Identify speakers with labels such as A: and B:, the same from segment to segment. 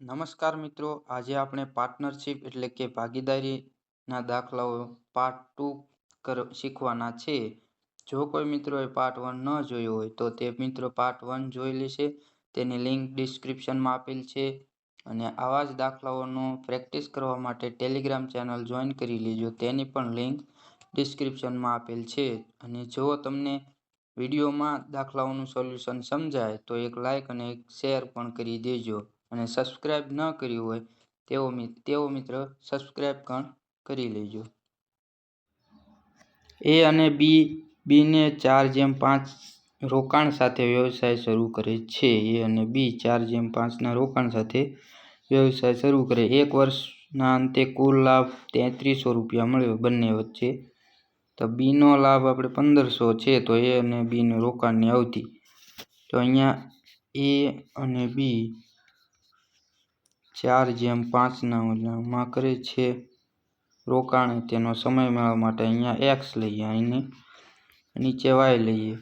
A: નમસ્કાર મિત્રો, આજે આપણે પાર્ટનરશિપ એટલે કે ભાગીદારીના દાખલાઓ પાર્ટ ટુ શીખવાના છે. જો કોઈ મિત્રોએ પાર્ટ વન ન જોયો હોય તો તે મિત્રો પાર્ટ વન જોઈ લેશે. તેની લિંક ડિસ્ક્રિપ્શનમાં આપેલ છે. અને આવા જ દાખલાઓનો પ્રેક્ટિસ કરવા માટે ટેલિગ્રામ ચેનલ જોઈન કરી લેજો. તેની પણ લિંક ડિસ્ક્રિપ્શનમાં આપેલ છે. અને જો તમને વિડીયોમાં દાખલાઓનું સોલ્યુશન સમજાય તો એક લાઇક અને એક શેર પણ કરી દેજો. અને સબસ્ક્રાઇબ ન કર્યું હોય, તેવો તેવો મિત્ર સબસ્ક્રાઇબ પણ કરી લેજો. એ અને બી, બીને ચાર જેમ પાંચ રોકાણ સાથે વ્યવસાય શરૂ કરે છે. એ અને બી ચાર જેમ પાંચના રોકાણ સાથે વ્યવસાય શરૂ કરે. એક વર્ષના અંતે કુલ લાભ તેત્રીસો રૂપિયા મળ્યો બંને વચ્ચે. તો બીનો લાભ આપણે પંદરસો છે, તો એ અને બીનું રોકાણની અવધિ તો અહીંયા એ અને બી ચાર જેમ પાંચના ઓલામાં કરે છે રોકાણ. તેનો સમય મેળવવા માટે અહીંયા એક્સ લઈએ, અહીંને નીચે વાય લઈએ.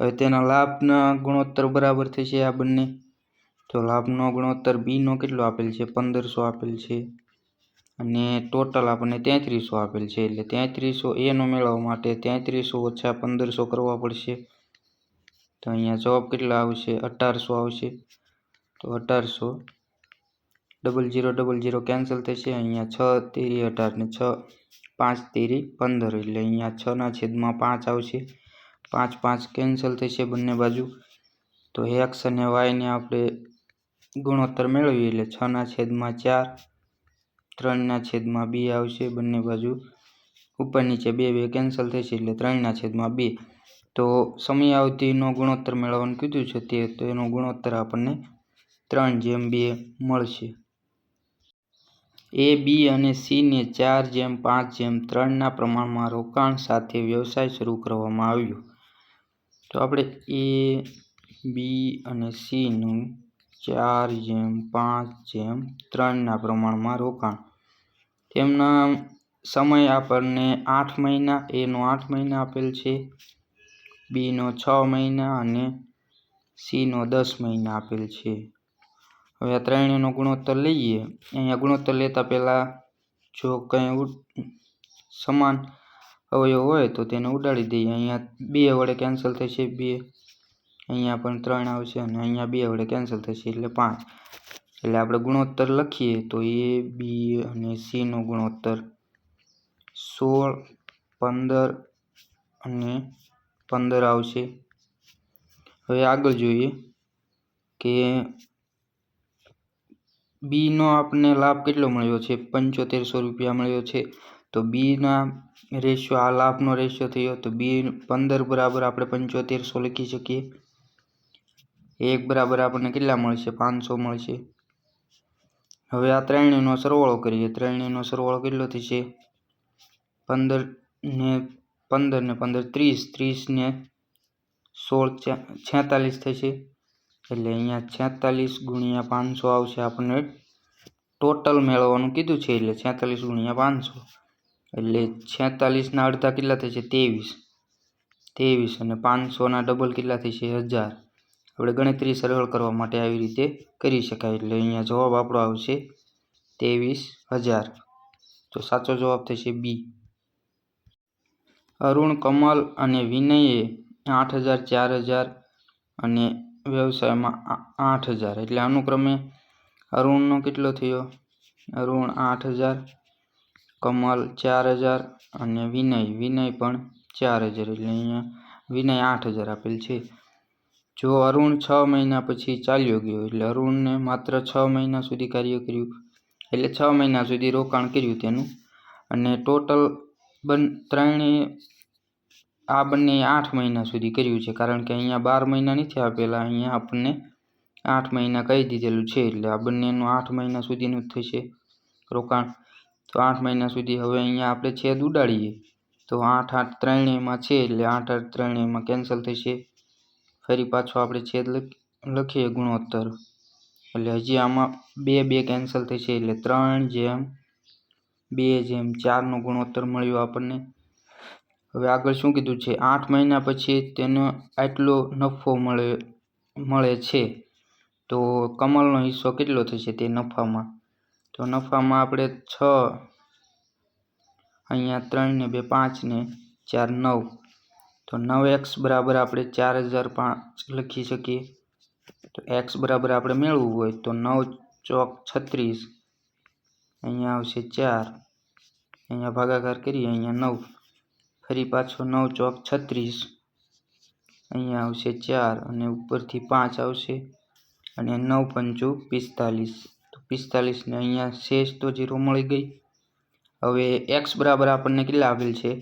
A: હવે તેના લાભના ગુણોત્તર બરાબર થશે આ બંને. તો લાભનો ગુણોત્તર બીનો કેટલો આપેલ છે? પંદરસો આપેલ છે. અને ટોટલ આપણને તેત્રીસો આપેલ છે. એટલે તેત્રીસો એનો મેળવવા માટે તેત્રીસો ઓછા પંદરસો કરવા પડશે. તો અહીંયા જવાબ કેટલા આવશે? અઢારસો આવશે. તો અઢારસો double zero double zero cancel થશે. અહીંયા છ તેરી અઢાર ને છ, પાંચ તેરી પંદર એટલે અહીંયા છના છેદમાં પાંચ આવશે. પાંચ પાંચ કેન્સલ થશે બંને બાજુ. તો એક્સ અને વાયને આપણે ગુણોત્તર મેળવીએ એટલે છના છેદમાં ચાર ત્રણના છેદમાં બે આવશે બંને બાજુ. ઉપર નીચે બે બે કેન્સલ થશે એટલે ત્રણના છેદમાં બે. તો સમયાવધિનો ગુણોત્તર મેળવવાનું કીધું છે તે, તો એનો ગુણોત્તર આપણને ત્રણ જેમ બે મળશે. એ, બી અને સીને ચાર જેમ, પાંચ જેમ, ત્રણના પ્રમાણમાં રોકાણ સાથે વ્યવસાય શરૂ કરવામાં આવ્યો. તો આપણે એ, બી અને સીનું ચાર જેમ, પાંચ જેમ, ત્રણના પ્રમાણમાં રોકાણ. તેમના સમય આપણને આઠ મહિના એનો આઠ મહિના આપેલ છે બીનો છ મહિના અને સીનો દસ મહિના આપેલ છે. હવે આ ત્રણેયનો ગુણોત્તર લઈએ. અહીંયા ગુણોત્તર લેતા પહેલાં જો કંઈ સમાન અવયવ હોય તો તેને ઉડાડી દઈએ. અહીંયા બે વડે કેન્સલ થશે બે. અહીંયા પણ ત્રણ આવશે અને અહીંયા બે વડે કેન્સલ થશે એટલે પાંચ. એટલે આપણે ગુણોત્તર લખીએ તો એ, બી અને સીનો ગુણોત્તર સોળ, પંદર અને પંદર આવશે. હવે આગળ જોઈએ કે બીનો આપણને લાભ કેટલો મળ્યો છે? પંચોતેરસો રૂપિયા મળ્યો છે. તો બીના રેશિયો, આ લાભનો રેશિયો થયો. તો બી પંદર બરાબર આપણે પંચોતેરસો લખી શકીએ. એક બરાબર આપણને કેટલા મળશે? પાંચસો મળશે. હવે આ ત્રણેયનો સરવાળો કરીએ. ત્રણેયનો સરવાળો કેટલો થશે? પંદર ને પંદર ને પંદર, ત્રીસ. ત્રીસ ને સોળ છેતાલીસ થશે. એટલે અહીંયા છેતાલીસ ગુણ્યા પાંચસો આવશે આપણને ટોટલ મેળવવાનું કીધું છે, એટલે છેતાલીસ ગુણ્યા પાંચસો. એટલે છેતાલીસના અડધા કેટલા થશે? ત્રેવીસ. ત્રેવીસ અને પાંચસોના ડબલ કેટલા થશે? હજાર. આપણે ગણતરી સરળ કરવા માટે આવી રીતે કરી શકાય. એટલે અહીંયા જવાબ આપણો આવશે ત્રેવીસ હજાર. તો સાચો જવાબ થશે બી. અરુણ કમલ અને વિનયે આઠ હજાર, ચાર હજાર અને વ્યવસાયમાં આઠ હજાર. એટલે અનુક્રમે અરુણનો કેટલો થયો? અરુણ આઠ હજાર, કમલ ચાર હજાર અને વિનય. વિનય પણ ચાર હજાર. એટલે અહીંયા વિનય આઠ હજાર આપેલ છે. જો અરુણ છ મહિના પછી ચાલ્યો ગયો, એટલે અરુણને માત્ર છ મહિના સુધી કાર્ય કર્યું. એટલે છ મહિના સુધી રોકાણ કર્યું તેનું. અને ટોટલ બન, ત્રણેય આ બંને આઠ મહિના સુધી કર્યું છે, કારણ કે અહીંયા બાર મહિના નથી આપેલા અહીંયા આપણને આઠ મહિના કહી દીધેલું છે, એટલે આ બંનેનું આઠ મહિના સુધીનું થશે રોકાણ. તો આઠ મહિના સુધી હવે અહીંયા આપણે છેદ ઉડાડીએ. તો આઠ આઠ ત્રણેયમાં છે, એટલે આઠ આઠ ત્રણેયમાં કેન્સલ થશે. ફરી પાછો આપણે છેદ લખીએ ગુણોત્તર. એટલે હજી આમાં બે બે કેન્સલ થશે, એટલે ત્રણ જેમ બે જેમ ચારનો ગુણોત્તર મળ્યો આપણને. હવે આગળ શું કીધું છે? આઠ મહિના પછી તેનો આટલો નફો મળે મળે છે. તો કમલનો હિસ્સો કેટલો થશે તે નફામાં? તો નફામાં આપણે છ, અહીંયા ત્રણ ને બે, પાંચ ને ચાર, નવ. તો નવ એક્સ બરાબર આપણે ચાર હજાર પાંચ લખી શકીએ. તો એક્સ બરાબર આપણે મેળવવું હોય તો નવ ચોક છત્રીસ. અહીંયા આવશે ચાર. અહીંયા ભાગાકાર કરીએ, અહીંયા નવ. ફરી પાછો નવ ચોક છત્રીસ. અહીંયા આવશે ચાર અને ઉપરથી પાંચ આવશે અને નવ પંચું પિસ્તાલીસ. તો પિસ્તાલીસને અહીંયા શેષ તો જીરો મળી ગઈ. હવે એક્સ બરાબર આપણને કેટલા આપેલ છે?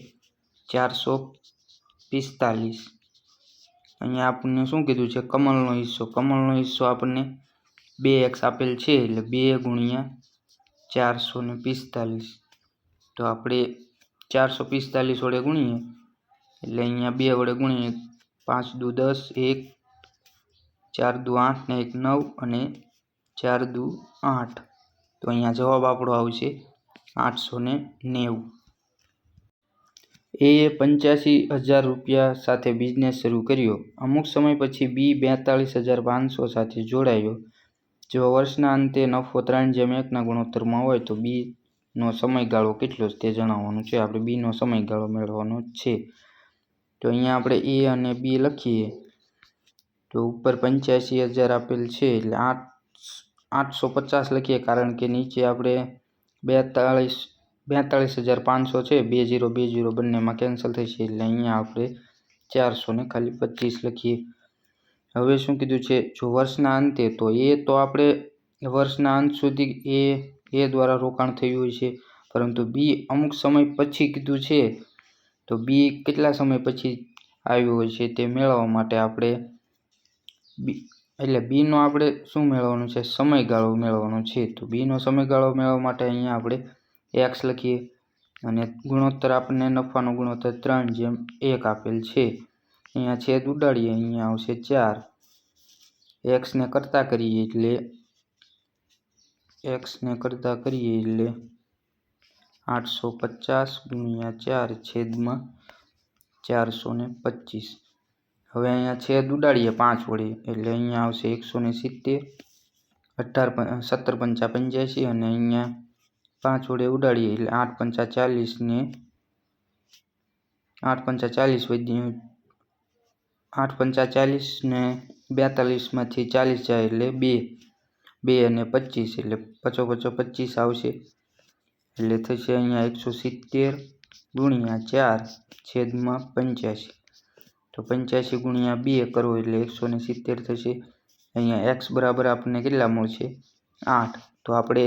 A: ચારસો પિસ્તાલીસ. અહીંયા આપણને શું કીધું છે? કમલનો હિસ્સો. કમળનો હિસ્સો આપણને બે એક્સ આપેલ છે એટલે બે ગુણ્યા ચારસો ને પિસ્તાલીસ. તો આપણે ચારસો પિસ્તાલીસ વડે ગુણીએ. એટલે અહીંયા બે વડે ગુણીએ. પાંચ દુ દસ, એક ચાર દુ આઠ ને એક નવ અને ચાર દુ આઠ. તો અહીંયા જવાબ આપણો આવશે આઠસો ને નેવું એએ પંચ્યાસી હજાર રૂપિયા સાથે બિઝનેસ શરૂ કર્યો. અમુક સમય પછી બી બેતાળીસ હજાર પાંચસો સાથે જોડાયો. જો વર્ષના અંતે નફો ત્રણ જેમ એકના ગુણોત્તરમાં હોય તો બીનો સમયગાળો કેટલો છે તે જણાવવાનું છે. આપણે બીનો સમયગાળો મેળવવાનો છે. તો અહીંયા આપણે એ અને બી લખીએ. તો ઉપર પંચ્યાસી હજાર આપેલ છે એટલે આઠ, આઠસો પચાસ લખીએ કારણ કે નીચે આપણે બેતાળીસ બેતાળીસ હજાર પાંચસો છે. બે જીરો બે જીરો બંનેમાં કેન્સલ થશે એટલે અહીંયા આપણે ચારસો ને ખાલી પચીસ લખીએ. હવે શું કીધું છે? જો વર્ષના અંતે તો એ તો આપણે વર્ષના અંત સુધી એ એ દ્વારા રોકાણ થયું હોય છે. પરંતુ બી અમુક સમય પછી કીધું છે, તો બી કેટલા સમય પછી આવ્યું હોય છે તે મેળવવા માટે આપણે બી, એટલે બીનો આપણે શું મેળવવાનું છે? સમયગાળો મેળવવાનો છે. તો બીનો સમયગાળો મેળવવા માટે અહીંયા આપણે એક્સ લખીએ અને ગુણોત્તર આપણને નફાનો ગુણોત્તર ત્રણ જેમ એક આપેલ છે. અહીંયા છેદ ઉડાડીએ, અહીંયા આવશે ચાર. એક્સને કરતાં કરીએ એટલે એક્સને કરતા કરીએ એટલે આઠસો પચાસ ગુણ્યા ચાર છેદમાં ચારસો ને પચીસ. હવે અહીંયા છેદ ઉડાડીએ પાંચ વડે એટલે અહીંયા આવશે એકસો ને સિત્તેર, અઢાર સત્તર પંચા પંચ્યાસી અને અહીંયા પાંચ વડે ઉડાડીએ એટલે આઠ પંચા ચાલીસ ને આઠ પંચા ચાલીસ વધી આઠ પંચા ચાલીસ ને બેતાલીસમાંથી ચાલીસ જાય એટલે બે. બે અને પચીસ એટલે પચો પચો પચીસ આવશે. એટલે થશે અહીંયા એકસો સિત્તેર ગુણ્યા ચાર છેદમાં પંચ્યાસી. તો પંચ્યાસી ગુણ્યા બે કરો એટલે એકસો ને સિત્તેર થશે. અહીંયા એક્સ બરાબર આપણને કેટલા મળશે? આઠ. તો આપણે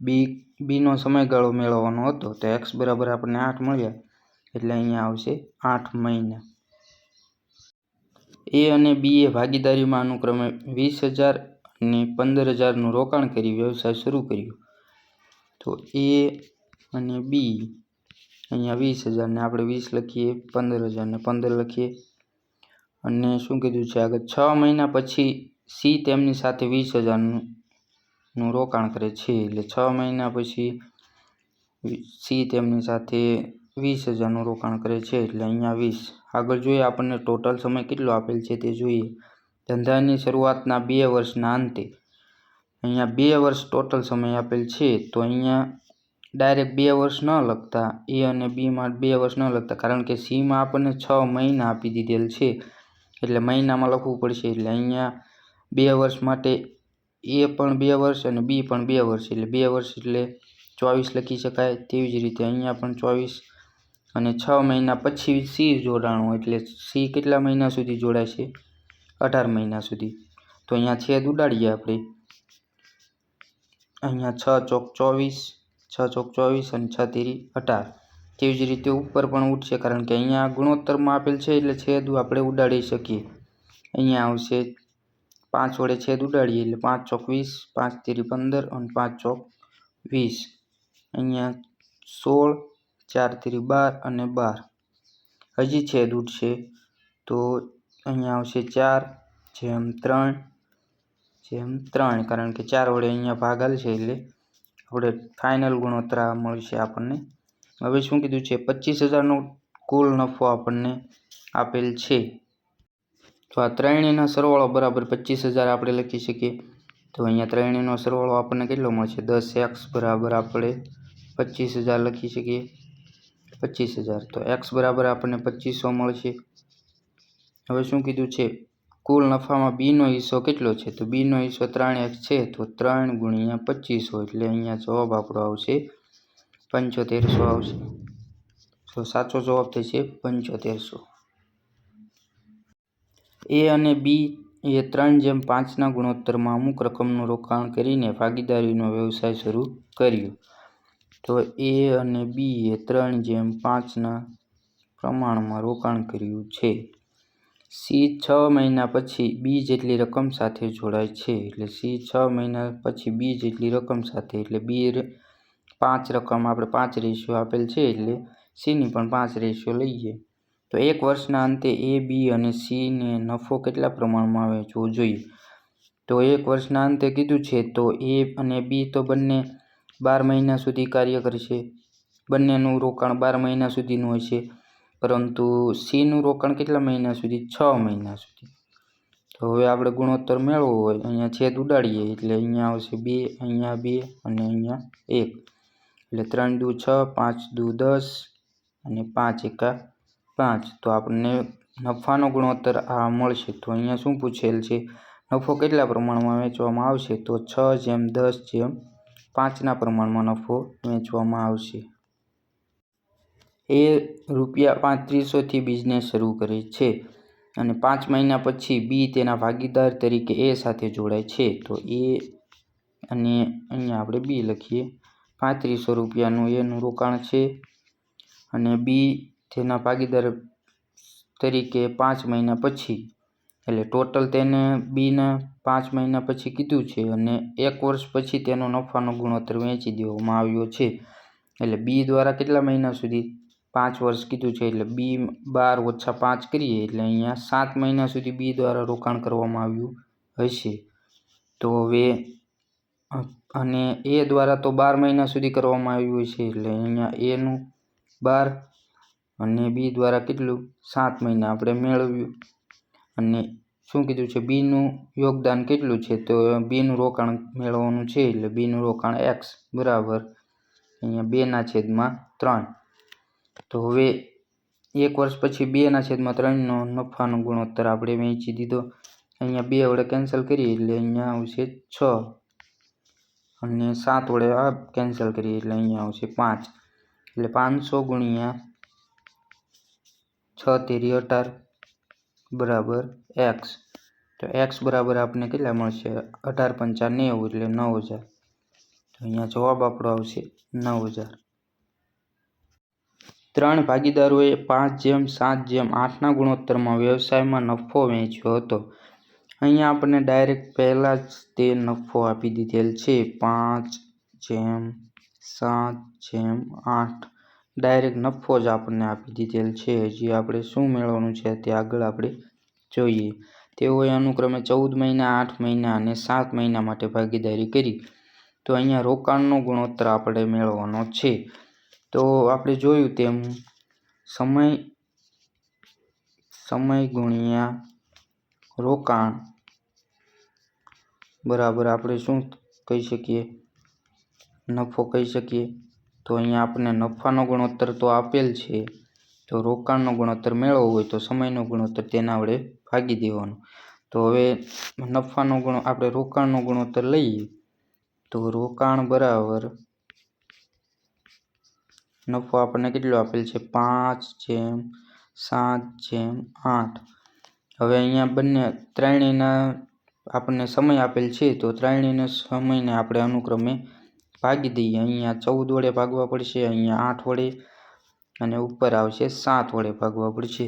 A: બી બીનો સમયગાળો મેળવવાનો હતો તો એક્સ બરાબર આપણને આઠ મળ્યા. એટલે અહીંયા આવશે આઠ મહિના એ અને બી એ ભાગીદારીમાં અનુક્રમે વીસ હજાર અને પંદર હજારનું રોકાણ કરી વ્યવસાય શરૂ કર્યો. તો એ અને બી, અહીંયા વીસ હજારને આપણે વીસ લખીએ, પંદર હજારને પંદર લખીએ. અને શું કીધું છે આગળ? છ મહિના પછી સી તેમની સાથે વીસ હજારનું નું રોકાણ કરે છે. એટલે છ મહિના પછી સી તેમની સાથે વીસ હજારનું રોકાણ કરે છે. એટલે અહીંયા વીસ. આગળ જોઈએ આપણને ટોટલ સમય કેટલો આપેલ છે તે જોઈએ. ધંધાની શરૂઆતના બે વર્ષના અંતે. અહીંયા બે વર્ષ ટોટલ સમય આપેલ છે, તો અહીંયા ડાયરેક્ટ બે વર્ષ ન લખતા, એ અને બીમાં બે વર્ષ ન લખતા, કારણ કે સીમાં આપણને છ મહિના આપી દીધેલ છે. એટલે મહિનામાં લખવું પડશે, એટલે અહીંયા બે વર્ષ માટે એ પણ બે વર્ષ અને બી પણ બે વર્ષ, એટલે બે વર્ષ એટલે ચોવીસ લખી શકાય. તેવી જ રીતે અહીંયા પણ ચોવીસ અને છ મહિના પછી સી જોડાણું, એટલે સી કેટલા મહિના સુધી જોડાશે અઢાર મહિના સુધી. તો અહીંયા છેદ ઉડાડીએ આપણે. અહીંયા છ ચોક ચોવીસ, છ ચોક ચોવીસ અને છ તેરી અઢાર. તેવી જ રીતે ઉપર પણ ઉઠશે કારણ કે અહીંયા ગુણોત્તરમાં આપેલ છે એટલે છેદ આપણે ઉડાડી શકીએ. અહીંયા આવશે પાંચ વડે છેદ ઉડાડીએ એટલે પાંચ ચોક વીસ, પાંચ તેરી પંદર અને પાંચ ચોક વીસ. અહીંયા સોળ, ચાર તેરી બાર અને બાર. હજી છેદ ઉઠશે તો અહીંયા આવશે ચાર, જેમ ત્રણ જેમ ત્રણ, કારણ કે ચાર વડે અહીંયા ભાગ છે એટલે આપણે ફાઇનલ ગુણોત્તર મળશે આપણને. હવે શું કીધું છે? પચીસ હજારનો કુલ નફો આપણને આપેલ છે. તો આ ત્રણેયના સરવાળો બરાબર પચીસ હજાર આપણે લખી શકીએ. તો અહીંયા ત્રણેયનો સરવાળો આપણને કેટલો મળશે? દસ એક્સ બરાબર આપણે પચીસ હજાર લખી શકીએ. પચીસ હજાર. તો એક્સ બરાબર આપણને પચીસો મળશે. હવે શું કીધું છે? કુલ નફામાં બીનો હિસ્સો કેટલો છે? તો બીનો હિસ્સો ત્રણ એક છે, તો ત્રણ ગુણ્યા પચીસો એટલે અહીંયા જવાબ આપણો આવશે પંચોતેરસો આવશે. તો સાચો જવાબ થશે પંચોતેરસો. એ અને બી એ ત્રણ જેમ પાંચના ગુણોત્તરમાં અમુક રકમનું રોકાણ કરીને ભાગીદારીનો વ્યવસાય શરૂ કર્યો. તો એ અને બી એ ત્રણ જેમ પાંચના પ્રમાણમાં રોકાણ કર્યું છે. સી છ મહિના પછી બી જેટલી રકમ સાથે જોડાય છે એટલે સી છ મહિના પછી બી જેટલી રકમ સાથે એટલે બી પાંચ રકમ આપણે પાંચ રેશિયો આપેલ છે એટલે સીની પણ પાંચ રેશિયો લઈએ. તો એક વર્ષના અંતે એ, બી અને સીને નફો કેટલા પ્રમાણમાં આવે જોવો જોઈએ. તો એક વર્ષના અંતે કીધું છે તો એ અને બી તો બંને બાર મહિના સુધી કાર્ય કરશે. બંનેનું રોકાણ બાર મહિના સુધીનું હશે પરંતુ સીનું રોકાણ કેટલા મહિના સુધી? છ મહિના સુધી. તો હવે આપણે ગુણોત્તર મેળવવો હોય. અહીંયા છેદ ઉડાડીએ એટલે અહીંયા આવશે બે, અહીંયા બે અને અહીંયા એક. એટલે ત્રણ દુ છ, પાંચ દુ દસ અને પાંચ એકા પાંચ. તો આપણને નફાનો ગુણોત્તર આ મળશે. તો અહીંયા શું પૂછેલ છે? નફો કેટલા પ્રમાણમાં વેચવામાં આવશે? તો છ જેમ દસ જેમ પાંચના પ્રમાણમાં નફો વેચવામાં આવશે. એ રૂપિયા પાંત્રીસોથી બિઝનેસ શરૂ કરે છે અને પાંચ મહિના પછી બી તેના ભાગીદાર તરીકે એ સાથે જોડાય છે. તો એ અને અહીંયા આપણે બી લખીએ. પાંત્રીસો રૂપિયાનું એનું રોકાણ છે અને બી તેના ભાગીદાર તરીકે પાંચ મહિના પછી એટલે ટોટલ તેને બીને પાંચ મહિના પછી કીધું છે અને એક વર્ષ પછી તેનો નફાનો ગુણોત્તર વેચી દેવામાં આવ્યો છે. એટલે બી દ્વારા કેટલા મહિના સુધી પાંચ વર્ષ કીધું છે એટલે બી બાર ઓછા પાંચ કરીએ એટલે અહીંયા સાત મહિના સુધી બી દ્વારા રોકાણ કરવામાં આવ્યું હશે. તો હવે, અને એ દ્વારા તો બાર મહિના સુધી કરવામાં આવ્યું હશે એટલે અહીંયા એનું બાર અને બી દ્વારા કેટલું? સાત મહિના આપણે મેળવ્યું. અને શું કીધું છે? બીનું યોગદાન કેટલું છે? તો બીનું રોકાણ મેળવવાનું છે એટલે બીનું રોકાણ એક્સ બરાબર. અહીંયા બેના છેદમાં ત્રણ. તો હવે એક વર્ષ પછી બેના છેદમાં ત્રણનો નફાનો ગુણોત્તર આપણે વેચી દીધો. અહીંયા બે વડે કેન્સલ કરીએ એટલે અહીંયા આવશે છ. અને સાત વડે આ કેન્સલ કરીએ એટલે અહીંયા આવશે પાંચ. એટલે પાંચસો ગુણ્યા છ તેરી અઢાર બરાબર એક્સ. તો એક્સ બરાબર આપણને કેટલા મળશે? અઢાર પંચા નેવું એટલે નવ હજાર. તો અહીંયા જવાબ આપણો આવશે નવ હજાર. ત્રણ ભાગીદારોએ પાંચ જેમ, સાત જેમ, આઠના ગુણોત્તરમાં વ્યવસાયમાં નફો વેચ્યો હતો. અહીંયા આપણને ડાયરેક્ટ પહેલાં જ તે નફો આપી દીધેલ છે. પાંચ જેમ, સાત જેમ, આઠ. ડાયરેક્ટ નફો જ આપણને આપી દીધેલ છે. હજી આપણે શું મેળવવાનું છે તે આગળ આપણે જોઈએ. તેઓએ અનુક્રમે ચૌદ મહિના, આઠ મહિના અને સાત મહિના માટે ભાગીદારી કરી. તો અહીંયા રોકાણનો ગુણોત્તર આપણે મેળવવાનો છે. તો આપણે જોયું તેમ સમય સમય ગુણ્યા રોકાણ બરાબર આપણે શું કહી શકીએ? નફો કહી શકીએ? તો અહીંયા આપણને નફાનો ગુણોત્તર તો આપેલ છે. તો રોકાણનો ગુણોત્તર મેળવવો હોય તો સમયનો ગુણોત્તર તેના વડે ભાગી દેવાનો. તો હવે નફાનો ગુણ, આપણે રોકાણનો ગુણોત્તર લઈએ. તો રોકાણ બરાબર નફો આપણને કેટલો આપેલ છે? પાંચ જેમ સાત જેમ આઠ. હવે અહીંયા બંને ત્રણેયના આપણને સમય આપેલ છે, તો ત્રણેયના સમયને આપણે અનુક્રમે ભાગી દઈએ. અહીંયા ચૌદ વડે ભાગવા પડશે, અહીંયા આઠ વડે અને ઉપર આવશે સાત વડે ભાગવા પડશે.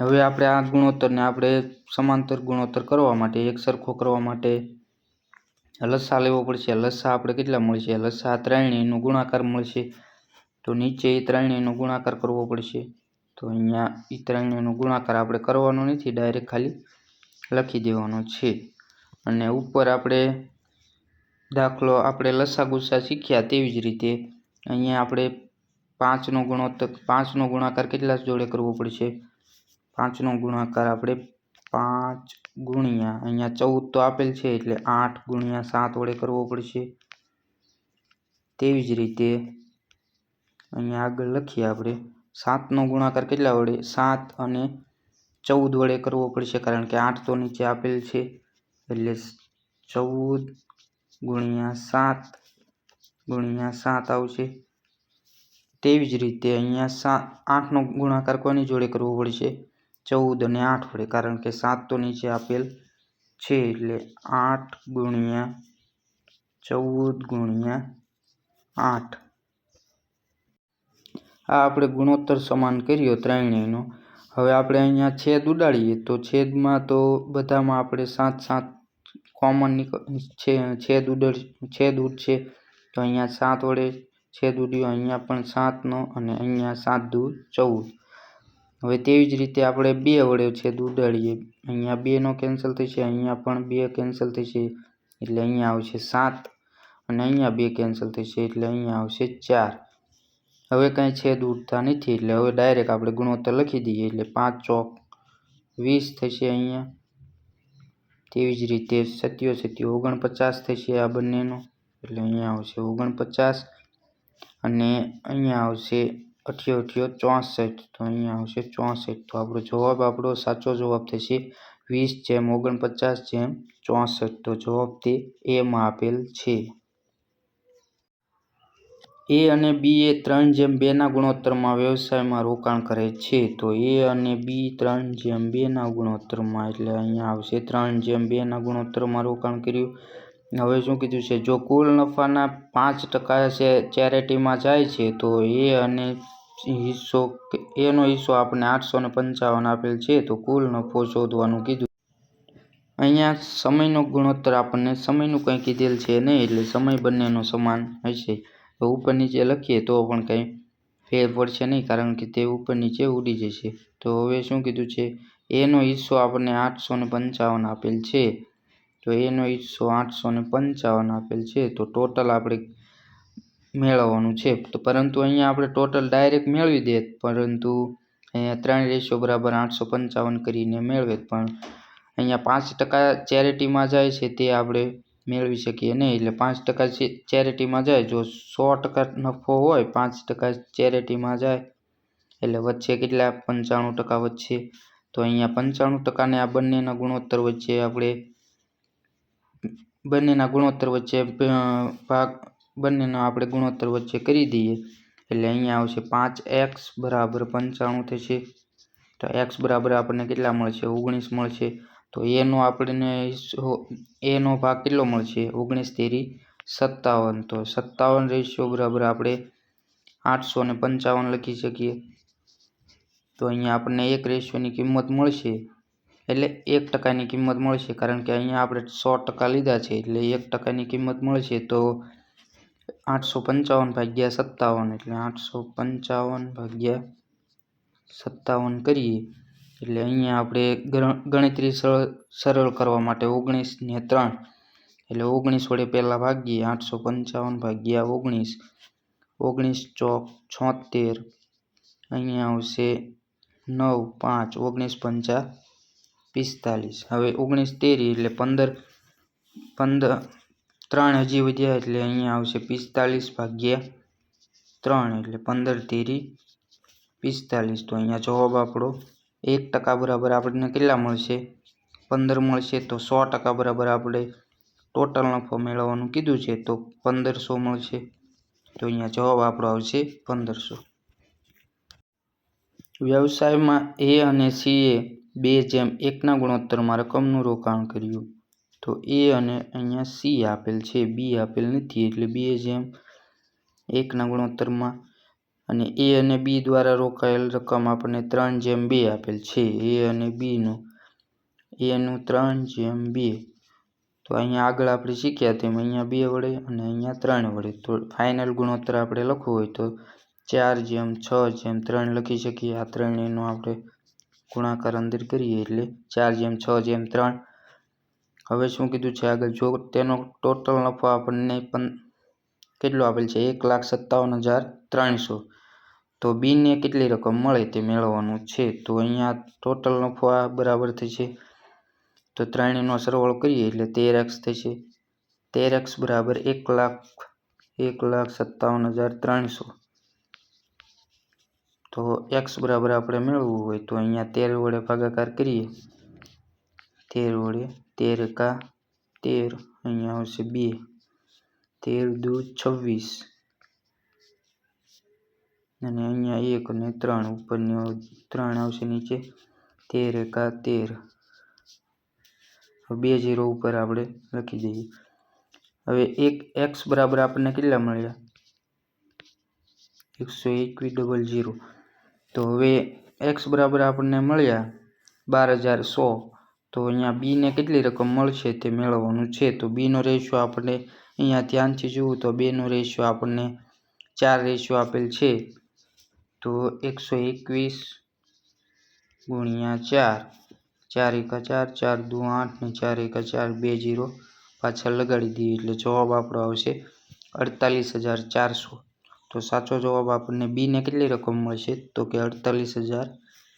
A: હવે આપણે આ ગુણોત્તરને આપણે સમાંતર ગુણોત્તર કરવા માટે, એક સરખો કરવા માટે લસા લેવો પડશે. લસા આપણે કેટલા મળશે? લસા ત્રણેયનો ગુણાકાર મળશે. તો નીચે એ ત્રણેયનો ગુણાકાર કરવો પડશે. તો અહીંયા એ ત્રણેયનો ગુણાકાર આપણે કરવાનો નથી, ડાયરેક્ટ ખાલી લખી દેવાનો છે. અને ઉપર આપણે દાખલો આપણે લસા ગુસ્સા શીખ્યા તેવી જ રીતે અહીંયા આપણે પાંચનો ગુણોત્તર, પાંચનો ગુણાકાર કેટલા જોડે કરવો પડશે? પાંચનો ગુણાકાર આપણે પાંચ ગુણ્યા, અહીંયા ચૌદ તો આપેલ છે એટલે આઠ ગુણ્યા સાત વડે કરવો પડશે. તેવી જ રીતે અહીંયા આગળ લખીએ આપણે. સાતનો ગુણાકાર કેટલા વડે? સાત અને ચૌદ વડે કરવો પડશે કારણ કે આઠ તો નીચે આપેલ છે. એટલે ચૌદ ગુણ્યા સાત ગુણ્યા સાત આવશે. તેવી જ રીતે અહીંયા સાત આઠનો ગુણાકાર કોની જોડે કરવો પડશે? ચૌદ અને આઠ વડે કારણ કે સાત તો નીચે આપેલ છે. એટલે આઠ ગુણ્યા ચૌદ ગુણ્યા આઠ. આ આપણે ગુણોત્તર સમાન કર્યો ત્રણેયનો. હવે આપણે અહીંયા છેદ ઉડાડીએ તો છેદમાં તો બધામાં આપણે સાત સાત કોમન છે, છેદ ઉડ છેદ ઉડશે તો અહીંયા સાત વડે છેદ ઉડ્યો, અહીંયા પણ સાતનો અને અહીંયા સાત દુ ચૌદ. હવે તેવી જ રીતે આપણે બે વડે છેદ ઉડાડીએ. અહીંયા બેનો કેન્સલ થશે, અહીંયા પણ બે કેન્સલ થશે, એટલે અહીંયા આવશે સાત અને અહીંયા બે કેન્સલ થશે, એટલે અહીંયા આવશે ચાર. હવે કાંઈ છેદ ઉડતા નથી એટલે હવે ડાયરેક્ટ આપણે ગુણોત્તર લખી દઈએ એટલે પાંચ ચોક વીસ થશે અહીંયા. તેવી જ રીતે સત્યો સત્યો ઓગણપચાસ થશે આ બંનેનો. એટલે અહીંયા આવશે ઓગણપચાસ અને અહીંયા આવશે અઠ્યો અઠ્યો ચોસઠ. તો અહીંયા આવશે ચોસઠ. તો આપણો જવાબ આપણો સાચો જવાબ થશે વીસ જેમ ઓગણપચાસ જેમ ચોસઠ. તો જવાબ તે એમાં આપેલ છે. એ અને બી એ ત્રણ જેમ બેના ગુણોત્તરમાં વ્યવસાયમાં રોકાણ કરે છે, તો એ અને બી ત્રણ જેમ બેના ગુણોત્તરમાં, એટલે અહીંયા આવશે. ત્રણ જેમ બેના ગુણોત્તરમાં રોકાણ કર્યું. હવે શું કીધું છે? જો કુલ નફાના પાંચ ટકા ચેરિટીમાં જાય છે, તો એ અને હિસ્સો એનો હિસ્સો આપણને આઠસો ને પંચાવન આપેલ છે, તો કુલ નફો શોધવાનું કીધું. અહીંયા સમયનો ગુણોત્તર આપણને સમયનું કંઈ કીધેલ છે નહીં, એટલે સમય બંનેનો સમાન હશે. તો ઉપર નીચે લખીએ તો પણ કંઈ ફેર પડશે નહીં, કારણ કે તે ઉપર નીચે ઉડી જશે. તો હવે શું કીધું છે? એનો હિસ્સો આપણને આઠસો પંચાવન આપેલ છે. તો એનો હિસ્સો આઠસો પંચાવન આપેલ છે. તો ટોટલ આપણે મેળવવાનું છે. તો પરંતુ અહીંયા આપણે ટોટલ ડાયરેક્ટ મેળવી દે પરંતુ અહીંયા ત્રણ રેશિયો બરાબર આઠસો પંચાવન કરીને મેળવે પણ અહીંયા પાંચ ટકા ચેરિટીમાં જાય છે તે આપણે મેળવી શકીએ નહીં. એટલે પાંચ ટકા ચેરિટીમાં જાય. જો સો ટકા નફો હોય, પાંચ ટકા ચેરિટીમાં જાય, એટલે વચ્ચે કેટલા? પંચાણું ટકા વચ્ચે તો અહીંયા પંચાણું ટકાને આ બંનેના ગુણોત્તર વચ્ચે આપણે બંનેના ગુણોત્તર વચ્ચે ભાગ, બંનેના આપણે ગુણોત્તર વચ્ચે કરી દઈએ. એટલે અહીંયા આવશે પાંચ એક્સ બરાબર પંચાણું થશે. તો એક્સ બરાબર આપણને કેટલા મળશે? ઓગણીસ મળશે. તો એનો આપણને એનો ભાગ કેટલો મળશે? ઓગણીસ તેરી સત્તાવન. તો સત્તાવન રેશિયો બરાબર આપણે આઠસો ને પંચાવન લખી શકીએ. તો અહીંયા આપણને એક રેશિયોની કિંમત મળશે. એટલે એક ટકાની કિંમત મળશે, કારણ કે અહીંયા આપણે સો ટકા લીધા છે, એટલે એક ટકાની કિંમત મળશે. તો આઠસો પંચાવન ભાગ્યા સત્તાવન, એટલે આઠસો પંચાવન ભાગ્યા સત્તાવન કરીએ. એટલે અહીંયા આપણે ગણતરી સરળ કરવા માટે ઓગણીસ ને ત્રણ. એટલે ઓગણીસ વડે પહેલાં ભાગીએ, આઠસો પંચાવન ભાગ્યા ઓગણીસ. ઓગણીસ ચોક છોતેર. અહીંયા આવશે નવ પાંચ, ઓગણીસ પંચા પિસ્તાલીસ. હવે ઓગણીસ તેરી એટલે પંદર પંદર, ત્રણ હજી વધ્યા એટલે અહીંયા આવશે પિસ્તાલીસ ભાગ્યા ત્રણ એટલે પંદર તેરી પિસ્તાલીસ. તો અહીંયા જવાબ આપણો એક ટકા બરાબર આપણને કેટલા મળશે? પંદર મળશે તો સો ટકા બરાબર આપણે ટોટલ નફો મેળવવાનું કીધું છે તો પંદરસો મળશે. તો અહીંયા જવાબ આપણો આવશે પંદરસો. વ્યવસાયમાં એ અને સીએ બે જેમ એકના ગુણોત્તરમાં રકમનું રોકાણ કર્યું. તો એ અને અહીંયા સી આપેલ છે બી આપેલ નથી એટલે બે જેમ એકના ગુણોત્તરમાં અને એ અને બી દ્વારા રોકાયેલ રકમ આપણને ત્રણ જેમ બે આપેલ છે, એ અને બીનું એનું ત્રણ જેમ બે. તો અહીંયા આગળ આપણે શીખ્યા તેમ અહીંયા બે વડે અને અહીંયા ત્રણ વડે. તો ફાઇનલ ગુણોત્તર આપણે લખવું હોય તો ચાર જેમ છ જેમ ત્રણ લખી શકીએ. આ ત્રણેયનો આપણે ગુણાકાર અંદર કરીએ એટલે ચાર જેમ છ જેમ ત્રણ. હવે શું કીધું છે આગળ? જો તેનો ટોટલ નફો આપણને પણ કેટલો આપેલ છે? એક લાખ સત્તાવન હજાર ત્રણસો. તો બીને કેટલી રકમ મળે તે મેળવવાનું છે? તો અહીંયા ટોટલ નફો આ બરાબર થશે તો ત્રણેયનો સરવાળો કરીએ એટલે તેર એક્સ થશે તેર એક્સ બરાબર એક લાખ એક લાખ સત્તાવન હજાર ત્રણસો. તો એક્સ બરાબર આપણે મેળવવું હોય તો અહીંયા તેર વડે ભાગાકાર કરીએ. તેર વડે તેર કા તેર અહીંયા આવશે બે. તેર દુ છવ્વીસ. અને અહીંયા એક અને ત્રણ ઉપરની ત્રણ આવશે નીચે. તેર એકા તેર. બે જીરો ઉપર આપણે લખી દઈએ. હવે એક એક્સ બરાબર આપણને કેટલા મળ્યા? એકસો એકવીસ ડબલ જીરો તો હવે એક્સ બરાબર આપણને મળ્યા બાર હજાર સો. તો અહીંયા બીને કેટલી રકમ મળશે તે મેળવવાનું છે? તો બીનો રેશિયો આપણને અહીંયા ધ્યાનથી જુઓ તો બેનો રેશિયો આપણને ચાર રેશિયો આપેલ છે. તો એકસો એકવીસ ગુણ્યા ચાર. ચાર એકા ચાર ચાર દુ આઠ ને ચાર એકા ચાર બે જીરો પાછળ લગાડી દઈએ એટલે જવાબ આપણો આવશે અડતાલીસ હજાર ચારસો. તો સાચો જવાબ આપણને બીને કેટલી રકમ મળશે? તો કે અડતાલીસ હજાર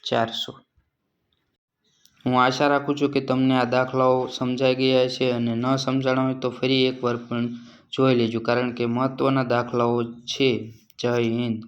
A: ચારસો. હું આશા રાખું છું કે તમને આ દાખલાઓ સમજાઈ ગયા છે અને ન સમજાણા હોય તો ફરી એકવાર પણ જોઈ લેજો, કારણ કે મહત્ત્વના દાખલાઓ છે. જય હિન્દ.